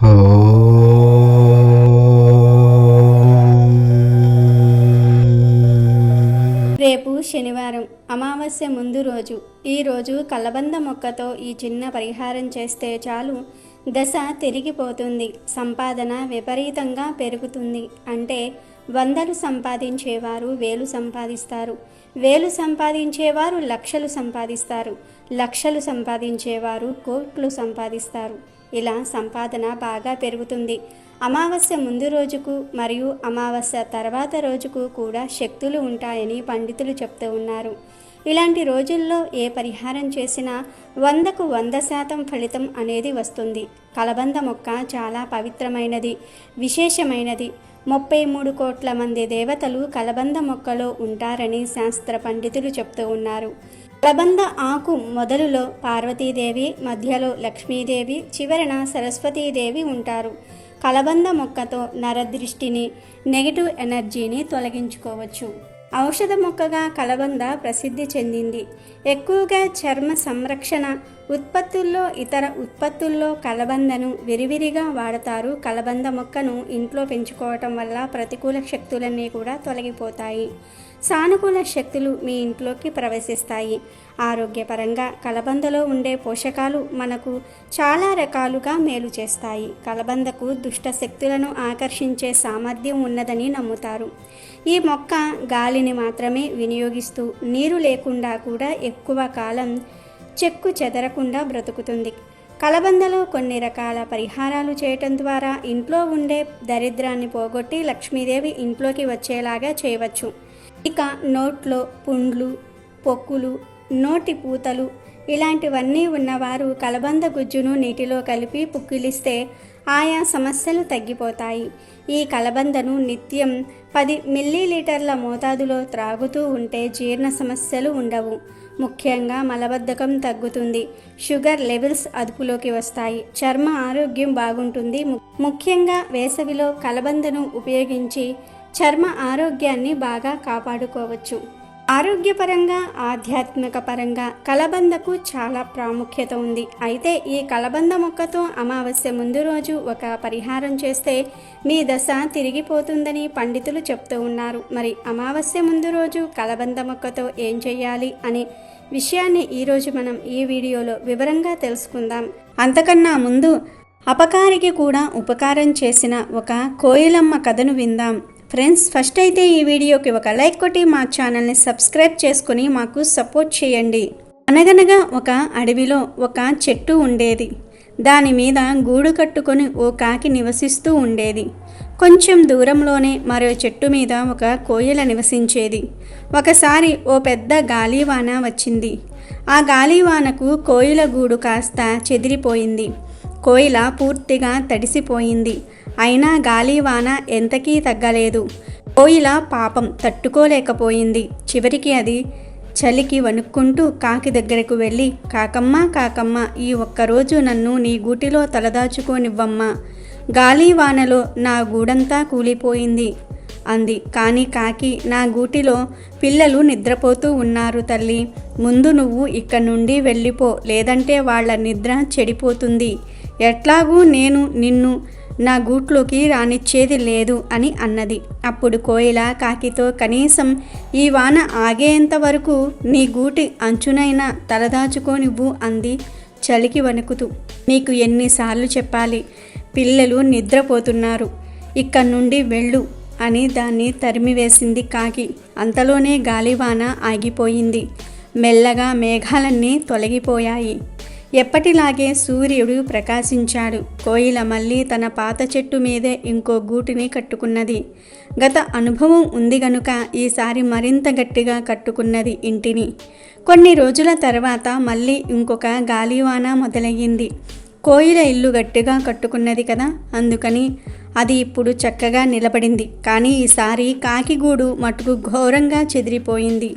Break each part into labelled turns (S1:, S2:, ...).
S1: రేపు శనివారం అమావాస్య ముందు రోజు. ఈరోజు కలబంద మొక్కతో ఈ చిన్న పరిహారం చేస్తే చాలు. దశ తిరిగిపోతుంది. సంపాదన విపరీతంగా పెరుగుతుంది. అంటే వందలు సంపాదించేవారు వేలు సంపాదిస్తారు. వేలు సంపాదించేవారు లక్షలు సంపాదిస్తారు. లక్షలు సంపాదించేవారు కోట్లు సంపాదిస్తారు. ఇలా సంపాదన బాగా పెరుగుతుంది. అమావాస్య ముందు రోజుకు మరియు అమావాస్య తర్వాత రోజుకు కూడా శక్తులు ఉంటాయని పండితులు చెప్తూ ఉన్నారు. ఇలాంటి రోజుల్లో ఏ పరిహారం చేసినా వందకు వంద శాతం ఫలితం అనేది వస్తుంది. కలబంద మొక్క చాలా పవిత్రమైనది విశేషమైనది. ముప్పై మూడు కోట్ల మంది దేవతలు కలబంద మొక్కలో ఉంటారని శాస్త్ర పండితులు చెప్తూ ఉన్నారు. కలబంద ఆకు మొదలులో పార్వతీదేవి మధ్యలో లక్ష్మీదేవి చివరన సరస్వతీదేవి ఉంటారు. కలబంద మొక్కతో నరదృష్టిని నెగిటివ్ ఎనర్జీని తొలగించుకోవచ్చు. ఔషధ మొక్కగా కలబంద ప్రసిద్ధి చెందింది. ఎక్కువగా చర్మ సంరక్షణ ఉత్పత్తుల్లో ఇతర ఉత్పత్తుల్లో కలబందను విరివిరిగా వాడతారు. కలబంద మొక్కను ఇంట్లో పెంచుకోవటం వల్ల ప్రతికూల శక్తులన్నీ కూడా తొలగిపోతాయి. సానుకూల శక్తులు మీ ఇంట్లోకి ప్రవేశిస్తాయి. ఆరోగ్యపరంగా కలబందలో ఉండే పోషకాలు మనకు చాలా రకాలుగా మేలు చేస్తాయి. కలబందకు దుష్ట శక్తులను ఆకర్షించే సామర్థ్యం ఉన్నదని నమ్ముతారు. ఈ మొక్క గాలిని మాత్రమే వినియోగిస్తూ నీరు లేకుండా కూడా ఎక్కువ కాలం చెక్కు చెదరకుండా బ్రతుకుతుంది. కలబందలో కొన్ని రకాల పరిహారాలు చేయటం ద్వారా ఇంట్లో ఉండే దరిద్రాన్ని పోగొట్టి లక్ష్మీదేవి ఇంట్లోకి వచ్చేలాగా చేయవచ్చు. ఇక నోట్లో పుండ్లు పొక్కులు నోటి పూతలు ఇలాంటివన్నీ ఉన్నవారు కలబంద గుజ్జును నీటిలో కలిపి పుక్కిలిస్తే ఆయా సమస్యలు తగ్గిపోతాయి. ఈ కలబందను నిత్యం పది మిల్లీలీటర్ల మోతాదులో త్రాగుతూ ఉంటే జీర్ణ సమస్యలు ఉండవు. ముఖ్యంగా మలబద్ధకం తగ్గుతుంది. షుగర్ లెవెల్స్ అదుపులోకి వస్తాయి. చర్మ ఆరోగ్యం బాగుంటుంది. ముఖ్యంగా వేసవిలో కలబందను ఉపయోగించి చర్మ ఆరోగ్యాన్ని బాగా కాపాడుకోవచ్చు. ఆరోగ్యపరంగా ఆధ్యాత్మిక పరంగా కలబందకు చాలా ప్రాముఖ్యత ఉంది. అయితే ఈ కలబంద మొక్కతో అమావాస్య ముందు రోజు ఒక పరిహారం చేస్తే మీ దశ తిరిగిపోతుందని పండితులు చెప్తూ ఉన్నారు. మరి అమావాస్య ముందు రోజు కలబంద మొక్కతో ఏం చేయాలి అనే విషయాన్ని ఈరోజు మనం ఈ వీడియోలో వివరంగా తెలుసుకుందాం. అంతకన్నా ముందు అపకారికి కూడా ఉపకారం చేసిన ఒక కోయిలమ్మ కథను విందాం. ఫ్రెండ్స్ ఫస్ట్ అయితే ఈ వీడియోకి ఒక లైక్ కొట్టి మా ఛానల్ని సబ్స్క్రైబ్ చేసుకుని మాకు సపోర్ట్ చేయండి. అనగనగా ఒక అడవిలో ఒక చెట్టు ఉండేది. దాని మీద గూడు కట్టుకొని ఓ కాకి నివసిస్తూ ఉండేది. కొంచెం దూరంలోనే మరో చెట్టు మీద ఒక కోయిల నివసించేది. ఒకసారి ఓ పెద్ద గాలివాన వచ్చింది. ఆ గాలివానకు కోయిల గూడు కాస్త చెదిరిపోయింది. కోయిల పూర్తిగా తడిసిపోయింది. అయినా గాలివాన ఎంతకీ తగ్గలేదు. కోయిల పాపం తట్టుకోలేకపోయింది. చివరికి అది చలికి వణుక్కుంటూ కాకి దగ్గరకు వెళ్ళి కాకమ్మ కాకమ్మ ఈ ఒక్కరోజు నన్ను నీ గూటిలో తలదాచుకోనివ్వమ్మా. గాలివానలో నా గూడంతా కూలిపోయింది అంది. కానీ కాకి నా గూటిలో పిల్లలు నిద్రపోతూ ఉన్నారు తల్లి. ముందు నువ్వు ఇక్కడ నుండి వెళ్ళిపో. లేదంటే వాళ్ళ నిద్ర చెడిపోతుంది. ఎట్లాగూ నేను నిన్ను నా గూట్లోకి రానిచ్చేది లేదు అని అన్నది. అప్పుడు కోయిల కాకితో కనీసం ఈ వాన ఆగేంత వరకు నీ గూటి అంచునైనా తలదాచుకోనివ్వు అంది చలికి వణుకుతూ. నీకు ఎన్నిసార్లు చెప్పాలి పిల్లలు నిద్రపోతున్నారు ఇక్కడ నుండి వెళ్ళు అని దాన్ని తరిమివేసింది కాకి. అంతలోనే గాలివాన ఆగిపోయింది. మెల్లగా మేఘాలన్నీ తొలగిపోయాయి. ఎప్పటిలాగే సూర్యుడు ప్రకాశించాడు. కోయిల మళ్ళీ తన పాత చెట్టు మీదే ఇంకో గూటిని కట్టుకున్నది. గత అనుభవం ఉంది గనుక ఈసారి మరింత గట్టిగా కట్టుకున్నది ఇంటిని. కొన్ని రోజుల తర్వాత మళ్ళీ ఇంకొక గాలివాన మొదలయ్యింది. కోయిల ఇల్లు గట్టిగా కట్టుకున్నది కదా అందుకని అది ఇప్పుడు చక్కగా నిలబడింది. కానీ ఈసారి కాకిగూడు మటుకు ఘోరంగా చెదిరిపోయింది.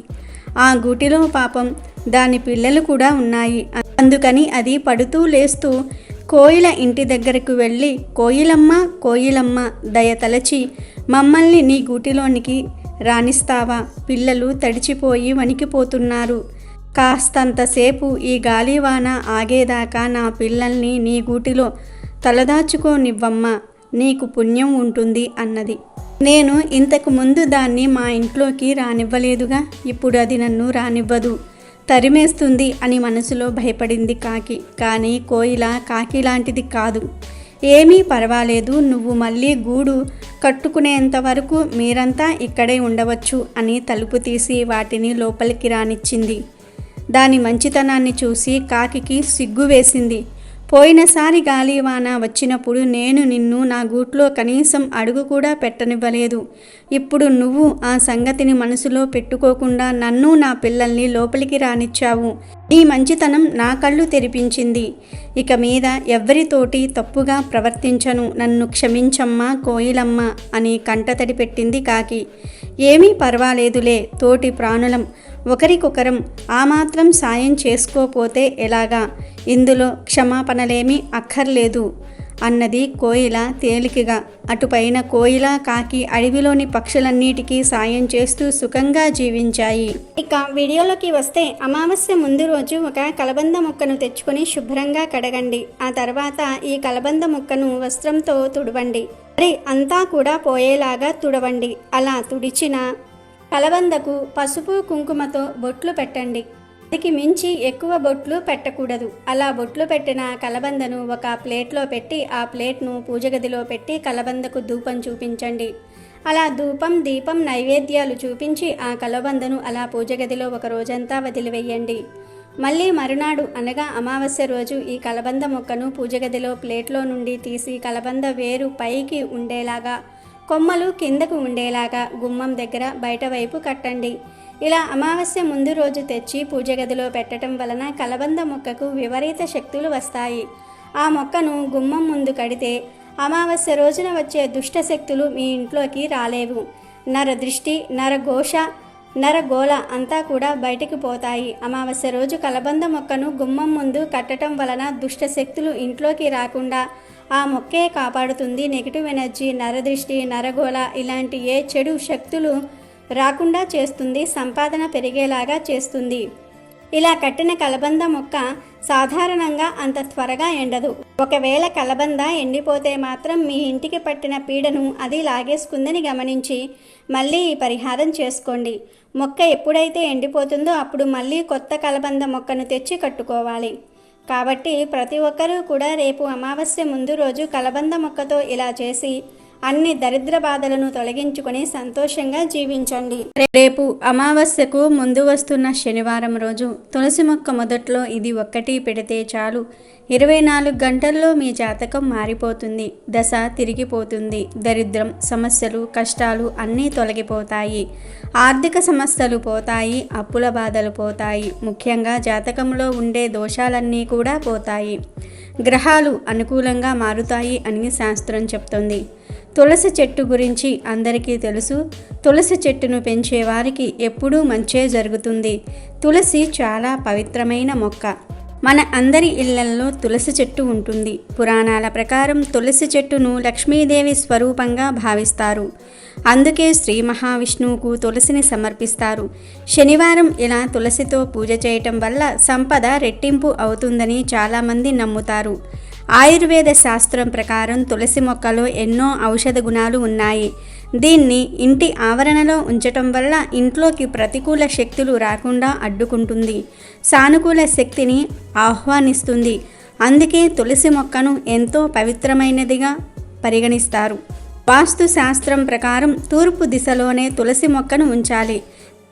S1: ఆ గూటిలో పాపం దాని పిల్లలు కూడా ఉన్నాయి. అందుకని అది పడుతూ లేస్తూ కోయిల ఇంటి దగ్గరకు వెళ్ళి కోయిలమ్మ కోయిలమ్మ దయ తలచి మమ్మల్ని నీ గూటిలోనికి రాణిస్తావా పిల్లలు తడిచిపోయి వణికిపోతున్నారు. కాస్తంతసేపు ఈ గాలివాన ఆగేదాకా నా పిల్లల్ని నీ గూటిలో తలదాచుకోనివ్వమ్మ నీకు పుణ్యం ఉంటుంది అన్నది. నేను ఇంతకు ముందు దాన్ని మా ఇంట్లోకి రానివ్వలేదుగా ఇప్పుడు అది నన్ను రానివ్వదు. తరిమేస్తుంది అని మనసులో భయపడింది కాకి. కానీ కోయిల కాకి లాంటిది కాదు. ఏమీ పర్వాలేదు. నువ్వు మళ్ళీ గూడు కట్టుకునేంత వరకు మీరంతా ఇక్కడే ఉండవచ్చు అని తలుపు తీసి వాటిని లోపలికి రానిచ్చింది. దాని మంచితనాన్ని చూసి కాకికి సిగ్గు వేసింది పోయినసారి గాలివాన వచ్చినప్పుడు నేను నిన్ను నా గూట్లో కనీసం అడుగు కూడా పెట్టనివ్వలేదు. ఇప్పుడు నువ్వు ఆ సంగతిని మనసులో పెట్టుకోకుండా నన్ను నా పిల్లల్ని లోపలికి రానిచ్చావు. నీ మంచితనం నా కళ్ళు తెరిపించింది. ఇక మీద ఎవ్వరితోటి తప్పుగా ప్రవర్తించను. నన్ను క్షమించమ్మా కోయిలమ్మ అని కంటతడి పెట్టింది కాకి. ఏమీ పర్వాలేదులే తోటి ప్రాణులం. ఒకరికొకరం ఆ మాత్రం సాయం చేసుకోపోతే ఎలాగా? ఇందులో క్షమాపణలేమీ అక్కర్లేదు అన్నది కోయిల తేలికగా. అటుపైన కోయిల కాకి అడవిలోని పక్షులన్నిటికీ సాయం చేస్తూ సుఖంగా జీవించాయి. ఇక వీడియోలోకి వస్తే అమావాస్య ముందు రోజు ఒక కలబంద మొక్కను తెచ్చుకొని శుభ్రంగా కడగండి. ఆ తర్వాత ఈ కలబంద మొక్కను వస్త్రంతో తుడవండి. మరి అంతా కూడా పోయేలాగా తుడవండి. అలా తుడిచిన కలబందకు పసుపు కుంకుమతో బొట్లు పెట్టండి. అదికి మించి ఎక్కువ బొట్లు పెట్టకూడదు. అలా బొట్లు పెట్టిన కలబందను ఒక ప్లేట్లో పెట్టి ఆ ప్లేట్ను పూజగదిలో పెట్టి కలబందకు ధూపం చూపించండి. అలా ధూపం దీపం నైవేద్యాలు చూపించి ఆ కలబందను అలా పూజగదిలో ఒక రోజంతా వదిలివేయండి. మళ్ళీ మరునాడు అనగా అమావాస్య రోజు ఈ కలబంద మొక్కను పూజగదిలో ప్లేట్లో నుండి తీసి కలబంద వేరు పైకి ఉండేలాగా కొమ్మలు కిందకు ఉండేలాగా గుమ్మం దగ్గర బయట వైపు కట్టండి. ఇలా అమావాస్య ముందు రోజు తెచ్చి పూజ గదిలో పెట్టడం వలన కలబంద మొక్కకు విపరీత శక్తులు వస్తాయి. ఆ మొక్కను గుమ్మం ముందు కడితే అమావాస్య రోజున వచ్చే దుష్ట శక్తులు మీ ఇంట్లోకి రాలేవు. నర దృష్టి నరఘోష నరగోళ అంతా కూడా బయటికి పోతాయి. అమావాస్య రోజు కలబంద మొక్కను గుమ్మం ముందు కట్టడం వలన దుష్ట శక్తులు ఇంట్లోకి రాకుండా ఆ మొక్కే కాపాడుతుంది. నెగిటివ్ ఎనర్జీ నరదృష్టి నరగోళ ఇలాంటి ఏ చెడు శక్తులు రాకుండా చేస్తుంది సంపాదన పెరిగేలాగా చేస్తుంది. ఇలా కట్టిన కలబంద మొక్క సాధారణంగా అంత త్వరగా ఎండదు. ఒకవేళ కలబంద ఎండిపోతే మాత్రం మీ ఇంటికి పట్టిన పీడను అది లాగేసుకుందని గమనించి మళ్ళీ ఈ పరిహారం చేసుకోండి. మొక్క ఎప్పుడైతే ఎండిపోతుందో అప్పుడు మళ్ళీ కొత్త కలబంద మొక్కను తెచ్చి కట్టుకోవాలి. కాబట్టి ప్రతి ఒక్కరూ కూడా రేపు అమావాస్య ముందు రోజు కలబంద మొక్కతో ఇలా చేసి అన్ని దరిద్ర బాధలను తొలగించుకొని సంతోషంగా జీవించండి. రేపు అమావాస్యకు ముందు వస్తున్న శనివారం రోజు తులసి మొక్క మొదట్లో ఇది ఒక్కటి పెడితే చాలు. ఇరవై నాలుగు గంటల్లో మీ జాతకం మారిపోతుంది. దశ తిరిగిపోతుంది. దరిద్రం సమస్యలు కష్టాలు అన్నీ తొలగిపోతాయి. ఆర్థిక సమస్యలు పోతాయి. అప్పుల బాధలు పోతాయి. ముఖ్యంగా జాతకంలో ఉండే దోషాలన్నీ కూడా పోతాయి. గ్రహాలు అనుకూలంగా మారుతాయి అని శాస్త్రం చెప్తుంది. తులసి చెట్టు గురించి అందరికీ తెలుసు. తులసి చెట్టును పెంచేవారికి ఎప్పుడూ మంచే జరుగుతుంది. తులసి చాలా పవిత్రమైన మొక్క. మన అందరి ఇళ్ళల్లో తులసి చెట్టు ఉంటుంది. పురాణాల ప్రకారం తులసి చెట్టును లక్ష్మీదేవి స్వరూపంగా భావిస్తారు. అందుకే శ్రీ మహావిష్ణువుకు తులసిని సమర్పిస్తారు. శనివారం ఇలా తులసితో పూజ చేయటం వల్ల సంపద రెట్టింపు అవుతుందని చాలామంది నమ్ముతారు. ఆయుర్వేద శాస్త్రం ప్రకారం తులసి మొక్కలో ఎన్నో ఔషధ గుణాలు ఉన్నాయి. దీన్ని ఇంటి ఆవరణలో ఉంచటం వల్ల ఇంట్లోకి ప్రతికూల శక్తులు రాకుండా అడ్డుకుంటుంది. సానుకూల శక్తిని ఆహ్వానిస్తుంది. అందుకే తులసి మొక్కను ఎంతో పవిత్రమైనదిగా పరిగణిస్తారు. వాస్తు శాస్త్రం ప్రకారం తూర్పు దిశలోనే తులసి మొక్కను ఉంచాలి.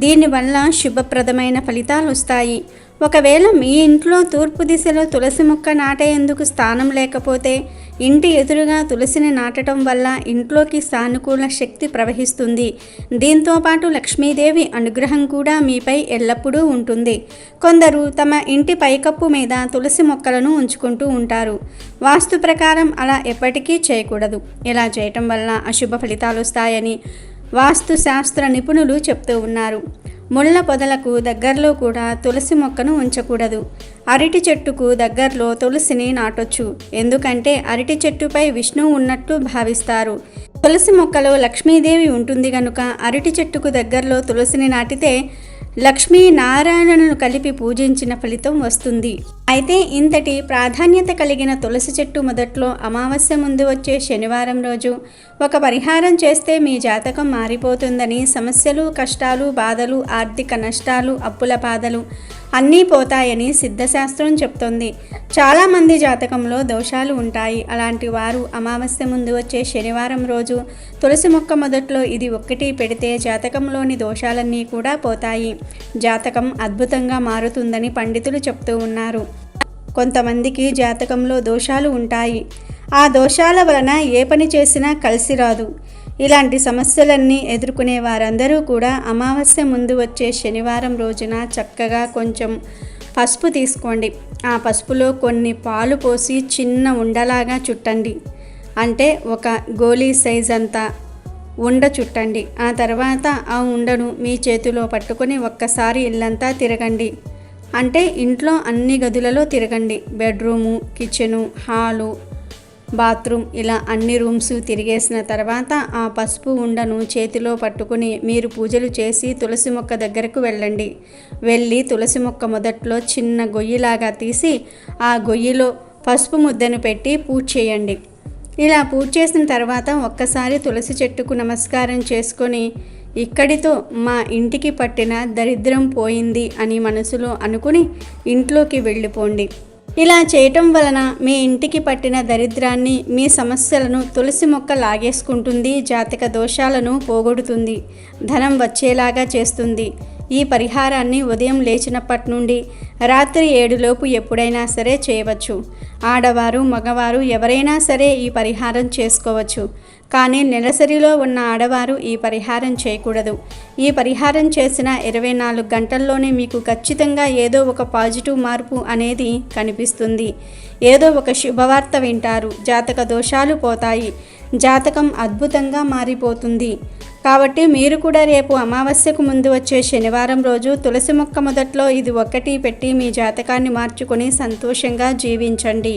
S1: దీనివల్ల శుభప్రదమైన ఫలితాలు వస్తాయి. ఒకవేళ మీ ఇంట్లో తూర్పు దిశలో తులసి మొక్క నాటేందుకు స్థానం లేకపోతే ఇంటి ఎదురుగా తులసిని నాటడం వల్ల ఇంట్లోకి సానుకూల శక్తి ప్రవహిస్తుంది. దీంతో పాటు లక్ష్మీదేవి అనుగ్రహం కూడా మీపై ఎల్లప్పుడూ ఉంటుంది. కొందరు తమ ఇంటి పైకప్పు మీద తులసి మొక్కలను ఉంచుకుంటూ ఉంటారు. వాస్తు ప్రకారం అలా ఎప్పటికీ చేయకూడదు. ఇలా చేయటం వల్ల అశుభ ఫలితాలు వస్తాయని వాస్తు శాస్త్ర నిపుణులు చెప్తూ ఉన్నారు. ముళ్ళ పొదలకు దగ్గరలో కూడా తులసి మొక్కను ఉంచకూడదు. అరటి చెట్టుకు దగ్గరలో తులసిని నాటొచ్చు. ఎందుకంటే అరటి చెట్టుపై విష్ణువు ఉన్నట్లు భావిస్తారు. తులసి మొక్కలో లక్ష్మీదేవి ఉంటుంది గనుక అరటి చెట్టుకు దగ్గరలో తులసిని నాటితే లక్ష్మీనారాయణను కలిపి పూజించిన ఫలితం వస్తుంది. అయితే ఇంతటి ప్రాధాన్యత కలిగిన తులసి చెట్టు మొదట్లో అమావాస్య ముందు వచ్చే శనివారం రోజు ఒక పరిహారం చేస్తే మీ జాతకం మారిపోతుందని సమస్యలు కష్టాలు బాధలు ఆర్థిక నష్టాలు అప్పుల బాధలు అన్నీ పోతాయని సిద్ధశాస్త్రం చెప్తోంది. చాలామంది జాతకంలో దోషాలు ఉంటాయి. అలాంటి వారు అమావాస్య ముందు వచ్చే శనివారం రోజు తులసి మొక్క మొదట్లో ఇది ఒక్కటి పెడితే జాతకంలోని దోషాలన్నీ కూడా పోతాయి. జాతకం అద్భుతంగా మారుతుందని పండితులు చెప్తూ ఉన్నారు. కొంతమందికి జాతకంలో దోషాలు ఉంటాయి. ఆ దోషాల వలన ఏ పని చేసినా కలిసి రాదు. ఇలాంటి సమస్యలన్నీ ఎదుర్కొనే వారందరూ కూడా అమావాస్య ముందు వచ్చే శనివారం రోజున చక్కగా కొంచెం పసుపు తీసుకోండి. ఆ పసుపులో కొన్ని పాలు పోసి చిన్న ఉండలాగా చుట్టండి. అంటే ఒక గోలీ సైజ్ అంతా ఉండ చుట్టండి. ఆ తర్వాత ఆ ఉండను మీ చేతిలో పట్టుకొని ఒక్కసారి ఇల్లంతా తిరగండి. అంటే ఇంట్లో అన్ని గదులలో తిరగండి. బెడ్రూము కిచెను హాలు బాత్రూమ్ ఇలా అన్ని రూమ్స్ తిరిగేసిన తర్వాత ఆ పసుపు ఉండను చేతిలో పట్టుకుని మీరు పూజలు చేసి తులసి మొక్క దగ్గరకు వెళ్ళండి. వెళ్ళి తులసి మొక్క మొదట్లో చిన్న గొయ్యిలాగా తీసి ఆ గొయ్యిలో పసుపు ముద్దను పెట్టి పూజ చేయండి. ఇలా పూజ చేసిన తర్వాత ఒక్కసారి తులసి చెట్టుకు నమస్కారం చేసుకొని ఇక్కడితో మా ఇంటికి పట్టిన దరిద్రం పోయింది అని మనసులో అనుకుని ఇంట్లోకి వెళ్ళిపోండి. ఇలా చేయటం వలన మీ ఇంటికి పట్టిన దరిద్రాన్ని మీ సమస్యలను తులసి మొక్క లాగేసుకుంటుంది జాతక దోషాలను పోగొడుతుంది ధనం వచ్చేలాగా చేస్తుంది. ఈ పరిహారాన్ని ఉదయం లేచినప్పటి నుండి రాత్రి ఏడులోపు ఎప్పుడైనా సరే చేయవచ్చు. ఆడవారు మగవారు ఎవరైనా సరే ఈ పరిహారం చేసుకోవచ్చు. కానీ నెలసరిలో ఉన్న ఆడవారు ఈ పరిహారం చేయకూడదు. ఈ పరిహారం చేసిన ఇరవై నాలుగు గంటల్లోనే మీకు ఖచ్చితంగా ఏదో ఒక పాజిటివ్ మార్పు అనేది కనిపిస్తుంది. ఏదో ఒక శుభవార్త వింటారు. జాతక దోషాలు పోతాయి. జాతకం అద్భుతంగా మారిపోతుంది. కాబట్టి మీరు కూడా రేపు అమావాస్యకు ముందు వచ్చే శనివారం రోజు తులసి మొక్క మొదట్లో ఇది ఒక్కటి పెట్టి మీ జాతకాన్ని మార్చుకొని సంతోషంగా జీవించండి.